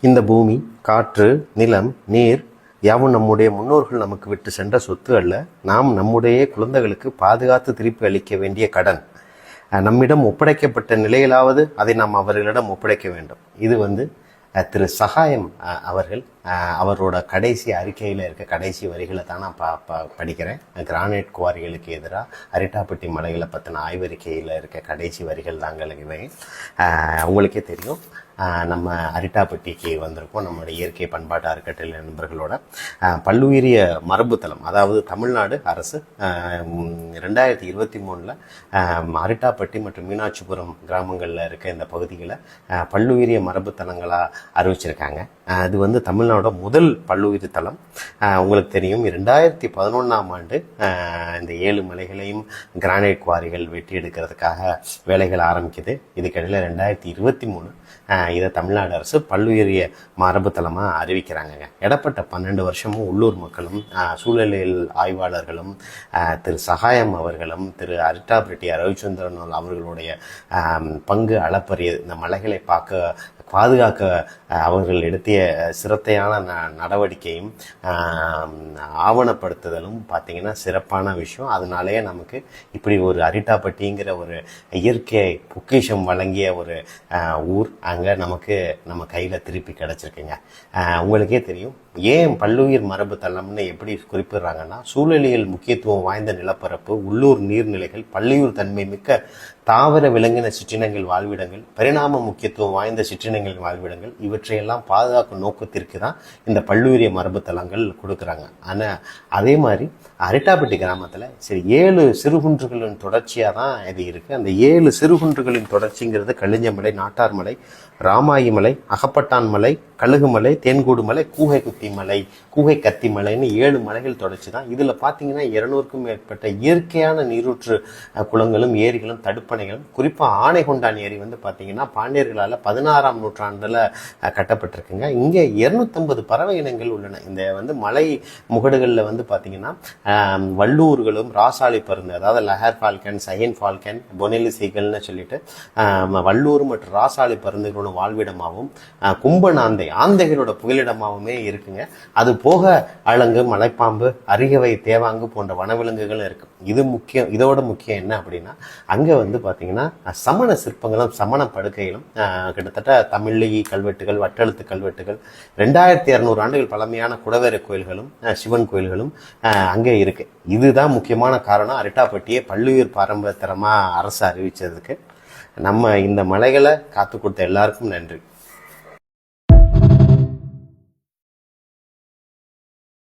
இந்த பூமி காற்று நிலம் நீர் யாவும் நம்முடைய முன்னோர்கள் நமக்கு விட்டு சென்ற சொத்து அல்ல. நாம் நம்முடைய குழந்தைகளுக்கு பாதுகாத்து திருப்பி அளிக்க வேண்டிய கடன். நம்மிடம் ஒப்படைக்கப்பட்ட நிலையிலாவது அதை நாம் அவர்களிடம் ஒப்படைக்க வேண்டும். இது வந்து திரு சகாயம் அவர்கள் அவரோட கடைசி அறிக்கையில் இருக்க கடைசி வரிகளை தான் நான் பா பா- படிக்கிறேன். கிரானைட் குவாரிகளுக்கு எதிராக அரிட்டாப்பட்டி மலைகளை பற்றின ஆய்வறிக்கையில் இருக்க கடைசி வரிகள் தாங்கள் இவை. உங்களுக்கே தெரியும். நம்ம அரிட்டாப்பட்டிக்கு வந்திருக்கோம். நம்மளுடைய இயற்கை பண்பாட்டு அறக்கட்டளை நண்பர்களோட. பல்லுயிரிய மரபுத்தலம் அதாவது தமிழ்நாடு அரசு ரெண்டாயிரத்தி இருபத்தி மூணில் அரிட்டாப்பட்டி மற்றும் மீனாட்சிபுரம் கிராமங்களில் இருக்க இந்த பகுதிகளை பல்லுயிரிய மரபுத்தலங்களாக அறிவிச்சிருக்காங்க. அது வந்து தமிழ்நாடோட முதல் பல்லுயிர் தலம் உங்களுக்கு தெரியும் ரெண்டாயிரத்தி பதினொன்றாம் ஆண்டு இந்த ஏழு மலைகளையும் கிரானைட் குவாரிகள் வெட்டி எடுக்கிறதுக்காக வேலைகள் ஆரம்பிக்குது. இதுக்கிடையில் ரெண்டாயிரத்தி இருபத்தி மூணு இதை தமிழ்நாடு அரசு பல்லுயிரிய மரபுத்தலமாக அறிவிக்கிறாங்கங்க. இடப்பட்ட பன்னெண்டு வருஷமும் உள்ளூர் மக்களும் சூழலியல் ஆய்வாளர்களும் திரு சகாயம் அவர்களும் திரு அரிட்டாபிரெட்டி ரவிச்சந்திரன் அவர்களுடைய பங்கு அளப்பரிய இந்த மலைகளை பார்க்க பாதுகாக்க அவர்கள் எடுத்திய சிரத்தையான ந நடவடிக்கையும் ஆவணப்படுத்துதலும் பார்த்தீங்கன்னா சிறப்பான விஷயம். அதனாலேயே நமக்கு இப்படி ஒரு அரிட்டாப்பட்டிங்கிற ஒரு இயற்கை பொக்கிஷம் வழங்கிய ஒரு ஊர் அங்கே நமக்கு நம்ம கையில் திருப்பி கிடச்சிருக்குங்க. உங்களுக்கே தெரியும். ஏன் பல்லுயிர் மரபு தளம்னு எப்படி குறிப்பிடுறாங்கன்னா சூழலியல் முக்கியத்துவம் வாய்ந்த நிலப்பரப்பு உள்ளூர் நீர்நிலைகள் பல்லுயிர் தன்மை மிக்க தாவர விலங்கின சிற்றினங்கள் வாழ்விடங்கள் பரிணாம முக்கியத்துவம் வாய்ந்த சிற்றினங்களின் வாழ்விடங்கள் இவற்றையெல்லாம் பாதுகாக்கும் நோக்கத்திற்கு தான் இந்த பல்லுயிரிய மரபு தலங்கள் கொடுக்குறாங்க. ஆனால் அதே மாதிரி அரிட்டாப்பட்டி கிராமத்தில் சரி ஏழு சிறுகுன்றுகளின் தொடர்ச்சியாக தான் இது இருக்குது அந்த ஏழு சிறுகுன்றுகளின் தொடர்ச்சிங்கிறது கலிஞ்சமலை நாட்டார்மலை ராமாயி மலை அகப்பட்டான் மலை கழுகுமலை தேன்கூடு மலை கூகை குத்தி மலை கூகை கத்தி மலைன்னு ஏழு மலைகள் தொடர்ச்சி தான். இதில் பார்த்தீங்கன்னா இருநூறுக்கும் மேற்பட்ட இயற்கையான நீரூற்று குளங்களும் ஏரிகளும் தடுப்பணைகளும் குறிப்பாக ஆனைகொண்டான் ஏரி வந்து பார்த்தீங்கன்னா பாண்டியர்களால் பதினாறாம் நூற்றாண்டில் கட்டப்பட்டிருக்குங்க. இங்கே இரநூத்தம்பது பறவை இனங்கள் உள்ளன. இந்த வந்து மலை முகடுகளில் வந்து பார்த்தீங்கன்னா வல்லூர்களும் ராசாளி பருந்து அதாவது லஹர் ஃபால்கன் சயன் ஃபால்கன் பொனெலி சீகல்னு சொல்லிட்டு ஆம், வல்லூர் மற்றும் ராசாளி பருந்துகளோட வாழ்விடமாகவும் கும்பநாந்தை ஆந்தைகளோட புகலிடமாகவுமே இருக்குங்க. அது போக அலங்கு மலைப்பாம்பு அரிகவை தேவாங்கு போன்ற வனவிலங்குகளும் இருக்கு. இது முக்கியம் இதோட முக்கியம் என்ன அப்படின்னா அங்கே வந்து பார்த்தீங்கன்னா சமண சிற்பங்களும் சமண படுக்கைகளும் கிட்டத்தட்ட தமிழி கல்வெட்டுகள் வட்டெழுத்து கல்வெட்டு கல்வெட்டுகள் ரெண்டாயிரத்தி இரநூறு ஆண்டுகள் பழமையான குடவேர கோயில்களும் சிவன் கோயில்களும் அங்கே இருக்கு. இதுதான் முக்கியமான காரணம். அரிட்டாப்பட்டியை பல்லுயிர் பாரம்பரியத்தரமாக அரசு அறிவிச்சதுக்கு. நம்ம இந்த மலைகளை காத்து கொடுத்த எல்லாருக்கும் நன்றி.